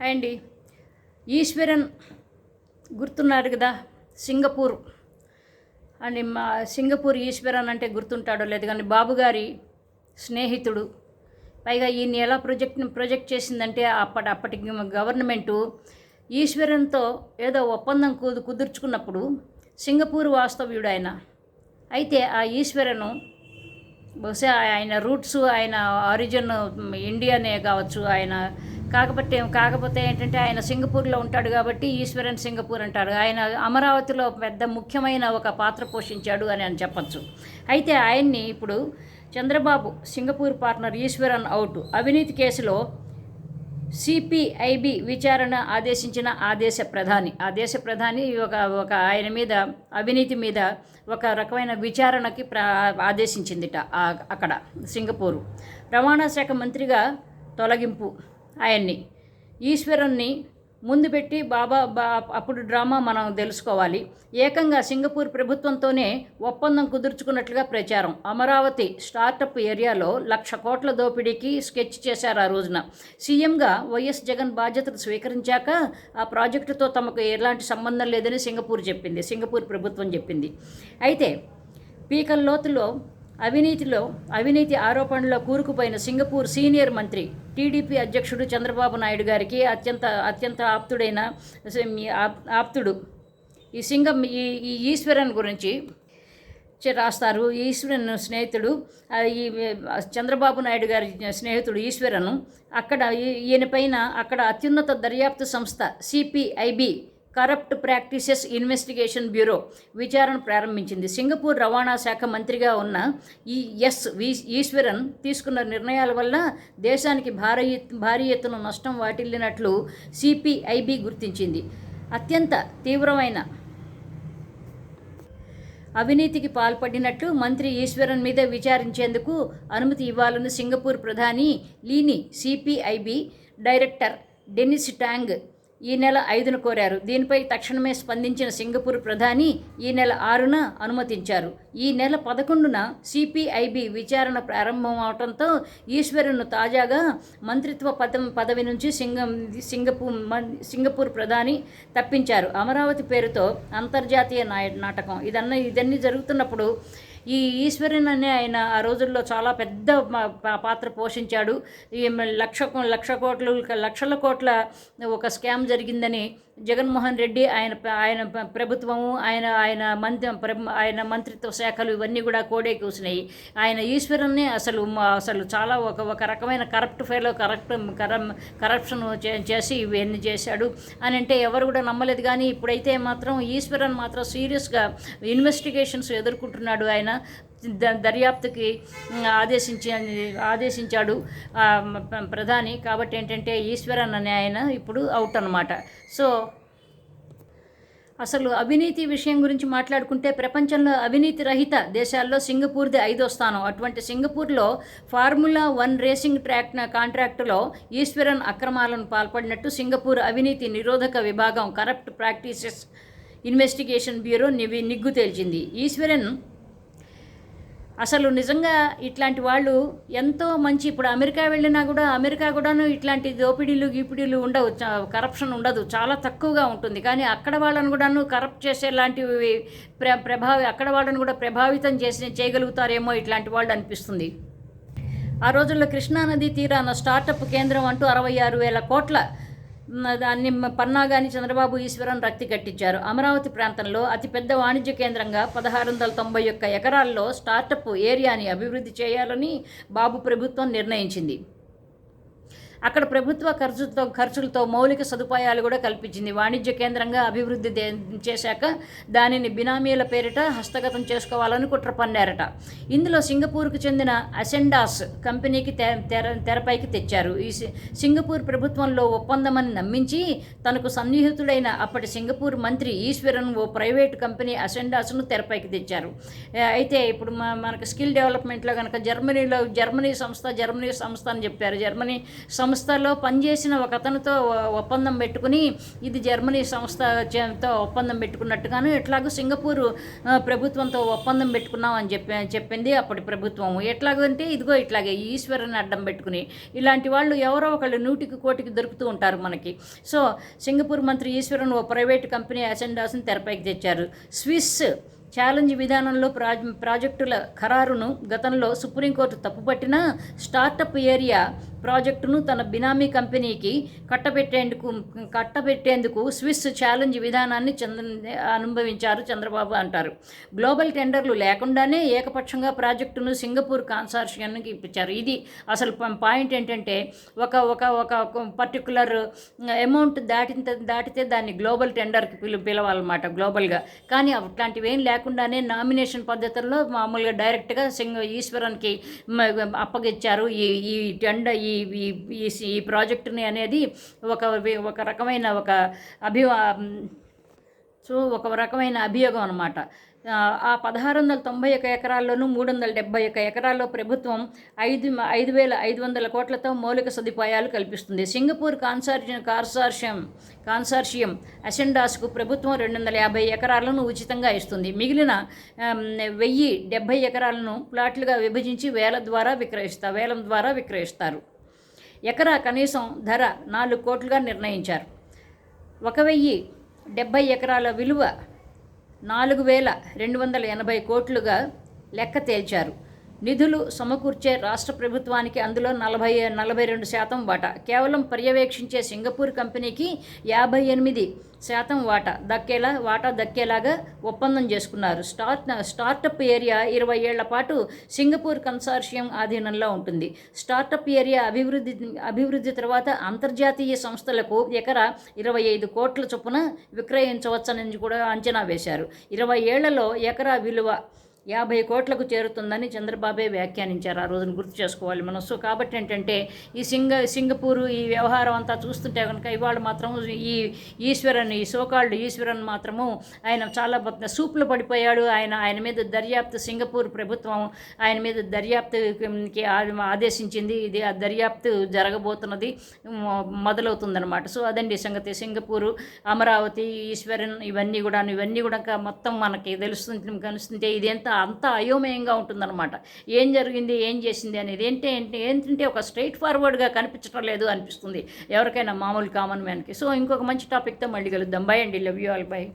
Hi అండి. ఈశ్వరన్ గుర్తున్నారు కదా? సింగపూర్. అని మా సింగపూర్ ఈశ్వరన్ అంటే గుర్తుంటాడో లేదు కానీ బాబు గారి స్నేహితుడు. పైగా ఈయన ఎలా ప్రొజెక్ట్ ప్రొజెక్ట్ చేసిందంటే అప్పటి అప్పటి గవర్నమెంటు ఈశ్వరన్తో ఏదో ఒప్పందం కుదు కుదుర్చుకున్నప్పుడు సింగపూర్ వాస్తవ్యుడు ఆయన అయితే ఆ ఈశ్వరను బహుశా ఆయన రూట్స్ ఆయన ఆరిజిన్ ఇండియానే కావచ్చు ఆయన కాకపోతే కాకపోతే ఏంటంటే ఆయన సింగపూర్లో ఉంటాడు కాబట్టి ఈశ్వరన్ సింగపూర్ అంటారు. ఆయన అమరావతిలో పెద్ద ముఖ్యమైన ఒక పాత్ర పోషించాడు అని అని చెప్పచ్చు. అయితే ఆయన్ని ఇప్పుడు Chandrababu Singapore partner Iswaran out. అవినీతి కేసులో సిపిఐబి విచారణ ఆదేశించిన ఆదేశ ప్రధాని. ఆ దేశ ప్రధాని ఒక ఒక ఆయన మీద అవినీతి మీద ఒక రకమైన విచారణకి ప్ర ఆదేశించిందిట అక్కడ సింగపూరు. రవాణా శాఖ మంత్రిగా తొలగింపు ఆయన్ని. ఈశ్వరుణ్ణి ముందు పెట్టి బాబా బా అప్పుడు డ్రామా మనం తెలుసుకోవాలి. ఏకంగా సింగపూర్ ప్రభుత్వంతోనే ఒప్పందం కుదుర్చుకున్నట్లుగా ప్రచారం. అమరావతి స్టార్టప్ ఏరియాలో లక్ష కోట్ల దోపిడీకి స్కెచ్ చేశారు ఆ రోజున. సీఎంగా వైఎస్ జగన్ బాధ్యతలు స్వీకరించాక ఆ ప్రాజెక్టుతో తమకు ఎలాంటి సంబంధం లేదని సింగపూర్ చెప్పింది సింగపూర్ ప్రభుత్వం చెప్పింది. అయితే పీకల్ లోతులో అవినీతిలో అవినీతి ఆరోపణలో కూరుకుపోయిన సింగపూర్ సీనియర్ మంత్రి టీడీపీ అధ్యక్షుడు చంద్రబాబు నాయుడు గారికి అత్యంత అత్యంత ఆప్తుడైన ఆప్తుడు ఈ సింగం ఈ ఈ ఈశ్వరన్ గురించి రాస్తారు. ఈశ్వరన్ స్నేహితుడు ఈ చంద్రబాబు నాయుడు గారి స్నేహితుడు ఈశ్వరను అక్కడ ఈయన పైన అక్కడ అత్యున్నత దర్యాప్తు సంస్థ CPIB corrupt practices investigation bureau విచారణ ప్రారంభించింది. సింగపూర్ రవాణా శాఖ మంత్రిగా ఉన్న ఈ ఎస్ వి ఈశ్వరన్ తీసుకున్న నిర్ణయాల వల్ల దేశానికి భారీ భారీ ఎత్తున నష్టం వాటిల్లినట్లు సిపిఐబి గుర్తించింది. అత్యంత తీవ్రమైన అవినీతికి పాల్పడినట్లు మంత్రి ఈశ్వరన్ మీద విచారించేందుకు అనుమతి ఇవ్వాలని సింగపూర్ ప్రధాని లీని సిపిఐబి డైరెక్టర్ డెనిస్ టాంగ్ ఈ నెల ఐదున కోరారు. దీనిపై తక్షణమే స్పందించిన సింగపూర్ ప్రధాని ఈ నెల ఆరున అనుమతించారు. ఈ నెల పదకొండున సిపిఐబి విచారణ ప్రారంభం అవడంతో ఈశ్వరన్ను తాజాగా మంత్రిత్వ పదం పదవి నుంచి సింగం సింగపూర్ సింగపూర్ ప్రధాని తప్పించారు. అమరావతి పేరుతో అంతర్జాతీయ నాయ నాటకం. ఇదన్న ఇదన్నీ జరుగుతున్నప్పుడు ఈ ఈశ్వరుని అనే ఆయన ఆ రోజుల్లో చాలా పెద్ద పాత్ర పోషించాడు. ఈ లక్ష లక్ష కోట్లు లక్షల కోట్ల ఒక స్కామ్ జరిగిందని జగన్మోహన్ రెడ్డి ఆయన ఆయన ప్రభుత్వము ఆయన ఆయన మంత్రి ప్ర- ఆయన మంత్రిత్వ శాఖలు ఇవన్నీ కూడా కోడే కూసినాయి. ఆయన ఈశ్వరన్ని అసలు అసలు చాలా ఒక ఒక రకమైన కరప్ట్ ఫైలో కరప్ట్ కరం కరప్షన్ చే- చేసి ఇవన్నీ చేశాడు. అని అంటే ఎవరు కూడా నమ్మలేదు. కానీ ఇప్పుడైతే మాత్రం ఈశ్వరన్ మాత్రం సీరియస్గా ఇన్వెస్టిగేషన్స్ ఎదుర్కొంటున్నాడు ఆయన. దర్యాప్తుకి ఆదేశించి ఆదేశించాడు ప్రధాని. కాబట్టి ఏంటంటే ఈశ్వరన్ అనే ఆయన ఇప్పుడు అవుట్ అనమాట సో అసలు అవినీతి విషయం గురించి మాట్లాడుకుంటే ప్రపంచంలో అవినీతి రహిత దేశాల్లో సింగపూర్ది ఐదో స్థానం. అటువంటి సింగపూర్లో ఫార్ములా వన్ రేసింగ్ ట్రాక్ కాంట్రాక్టులో ఈశ్వరన్ అక్రమాలను పాల్పడినట్టు సింగపూర్ అవినీతి నిరోధక విభాగం కరప్ట్ ప్రాక్టీసెస్ ఇన్వెస్టిగేషన్ బ్యూరో నివి నిగ్గు తేల్చింది. ఈశ్వరన్ అసలు నిజంగా ఇట్లాంటి వాళ్ళు ఎంతో మంచి ఇప్పుడు అమెరికా వెళ్ళినా కూడా అమెరికా కూడాను ఇట్లాంటి దోపిడీలు గీపిడీలు ఉండవు. కరప్షన్ ఉండదు. చాలా తక్కువగా ఉంటుంది. కానీ అక్కడ వాళ్ళని కూడాను కరప్ట్ చేసేలాంటివి ప్ర ప్రభావి అక్కడ వాళ్ళను కూడా ప్రభావితం చేసి చేయగలుగుతారేమో ఇట్లాంటి వాళ్ళు అనిపిస్తుంది. ఆ రోజుల్లో కృష్ణానది తీరాన స్టార్టప్ కేంద్రం అంటూ అరవై ఆరు వేల కోట్ల దాన్ని పన్నాగాని చంద్రబాబు ఈశ్వరం రక్తి కట్టించారు. అమరావతి ప్రాంతంలో అతిపెద్ద వాణిజ్య కేంద్రంగా పదహారు వందల తొంభై ఒక్క ఎకరాల్లో స్టార్టప్ ఏరియాని అభివృద్ధి చేయాలని బాబు ప్రభుత్వం నిర్ణయించింది. అక్కడ ప్రభుత్వ ఖర్చుతో ఖర్చులతో మౌలిక సదుపాయాలు కూడా కల్పించింది. వాణిజ్య కేంద్రంగా అభివృద్ధి చేశాక దానిని బినామీల పేరిట హస్తగతం చేసుకోవాలని కుట్ర పన్నారట. ఇందులో సింగపూర్కు చెందిన అసెండాస్ కంపెనీకి తె తెర తెరపైకి తెచ్చారు. ఈ సి- సింగపూర్ ప్రభుత్వంలో ఒప్పందమని నమ్మించి తనకు సన్నిహితుడైన అప్పటి సింగపూర్ మంత్రి ఈశ్వరన్ ఓ ప్రైవేటు కంపెనీ అసెండాస్ను తెరపైకి తెచ్చారు. అయితే ఇప్పుడు మనకు స్కిల్ డెవలప్మెంట్లో కనుక జర్మనీలో జర్మనీ సంస్థ జర్మనీ సంస్థ అని చెప్పారు. జర్మనీ సంస్థ సంస్థలో పనిచేసిన ఒక అతనితో ఒప్పందం పెట్టుకుని ఇది జర్మనీ సంస్థతో ఒప్పందం పెట్టుకున్నట్టుగాను ఎట్లాగో సింగపూర్ ప్రభుత్వంతో ఒప్పందం పెట్టుకున్నాం అని చెప్పి చెప్పింది అప్పటి ప్రభుత్వం ఎట్లాగంటే ఇదిగో ఇట్లాగే ఈశ్వరుని అడ్డం పెట్టుకుని ఇలాంటి వాళ్ళు ఎవరో ఒకళ్ళు నూటికి కోటికి దొరుకుతూ ఉంటారు మనకి. సో సింగపూర్ మంత్రి ఈశ్వరన్ ఓ ప్రైవేట్ కంపెనీ అసెండాస్ని తెరపైకి తెచ్చారు. స్విస్ ఛాలెంజ్ విధానంలో ప్రాజ ప్రాజెక్టుల ఖరారును గతంలో సుప్రీంకోర్టు తప్పుపట్టిన స్టార్టప్ ఏరియా ప్రాజెక్టును తన బినామీ కంపెనీకి కట్టబెట్టేందుకు కట్టబెట్టేందుకు స్విస్ ఛాలెంజ్ విధానాన్ని చంద్ర అనుభవించారు చంద్రబాబు అంటారు. గ్లోబల్ టెండర్లు లేకుండానే ఏకపక్షంగా ప్రాజెక్టును సింగపూర్ కాన్సార్షియానికి ఇప్పించారు. ఇది అసలు పాయింట్ ఏంటంటే ఒక ఒక ఒక పర్టికులర్ అమౌంట్ దాటి దాటితే దాన్ని గ్లోబల్ టెండర్కి పిలు పిలవాలన్నమాట గ్లోబల్గా. కానీ అట్లాంటివి ఏం లేకుండానే నామినేషన్ పద్ధతుల్లో మామూలుగా డైరెక్ట్గా సింగ ఈశ్వరన్కి అప్పగిచ్చారు ఈ ఈ టెండర్ ఈ ఈ ఈ- ఈ ప్రాజెక్టుని అనేది ఒక ఒక రకమైన ఒక అభివా సో ఒక రకమైన అభియోగం అనమాట ఆ పదహారు వందల తొంభై ఒక ఎకరాల్లోనూ మూడు వందల డెబ్బై ఒక ఎకరాల్లో ప్రభుత్వం ఐదు ఐదు వేల ఐదు వందల కోట్లతో మౌలిక సదుపాయాలు కల్పిస్తుంది. సింగపూర్ కాన్సార్షియం కాన్సార్షియం కాన్సార్షియం అసెండాస్కు ప్రభుత్వం రెండు వందల యాభై ఎకరాలను ఉచితంగా ఇస్తుంది. మిగిలిన వెయ్యి డెబ్బై ఎకరాలను ప్లాట్లుగా విభజించి వేల ద్వారా విక్రయిస్తారు వేలం ద్వారా విక్రయిస్తారు. ఎకరా కనీసం ధర నాలుగు కోట్లుగా నిర్ణయించారు. ఒక వెయ్యి డెబ్బై ఎకరాల విలువ నాలుగు వేల రెండు వందల ఎనభై కోట్లుగా లెక్క తేల్చారు. నిధులు సమకూర్చే రాష్ట్ర ప్రభుత్వానికి అందులో నలభై నలభై రెండు శాతం వాటా. కేవలం పర్యవేక్షించే సింగపూర్ కంపెనీకి యాభై ఎనిమిది శాతం వాటా. దక్కేలా వాటా దక్కేలాగా ఒప్పందం చేసుకున్నారు. స్టార్ట్ స్టార్టప్ ఏరియా ఇరవై ఏళ్ళ పాటు సింగపూర్ కన్సార్షియం ఆధీనంలో ఉంటుంది. స్టార్టప్ ఏరియా అభివృద్ధి అభివృద్ధి తర్వాత అంతర్జాతీయ సంస్థలకు ఎకరా ఇరవై ఐదు కోట్ల చొప్పున విక్రయించవచ్చని కూడా అంచనా వేశారు. ఇరవై ఏళ్ళలో ఎకరా విలువ యాభై కోట్లకు చేరుతుందని చంద్రబాబే వ్యాఖ్యానించారు. ఆ రోజున గుర్తు చేసుకోవాలి మనం సో కాబట్టి ఏంటంటే ఈ సింగ సింగపూరు ఈ వ్యవహారం అంతా చూస్తుంటే కనుక ఇవాళ మాత్రం ఈ ఈశ్వరన్ ఈ సోకాళ్ళు ఈశ్వరన్ మాత్రము ఆయన చాలా సూపులు పడిపోయాడు. ఆయన ఆయన మీద దర్యాప్తు సింగపూర్ ప్రభుత్వం ఆయన మీద దర్యాప్తుకి ఆదేశించింది. ఇది ఆ దర్యాప్తు జరగబోతున్నది మొదలవుతుందన్నమాట. సో అదండి సంగతి. సింగపూరు అమరావతి ఈశ్వరన్ ఇవన్నీ కూడా ఇవన్నీ కూడా ఇంకా మొత్తం మనకి తెలుస్తుంది కలుస్తుంటే ఇదంతా అంత అయోమయంగా ఉంటుందన్నమాట. ఏం జరిగింది? ఏం చేసింది అనేది? ఏంటి? ఏంటి? ఏంటంటే ఒక స్ట్రైట్ ఫార్వర్డ్గా కనిపించడం లేదు అనిపిస్తుంది. ఎవరికైనా మామూలు కామన్ మ్యాన్కి. సో ఇంకొక మంచి టాపిక్తో మళ్ళీ కలుద్దాం. బై అండి. Love you all. బై.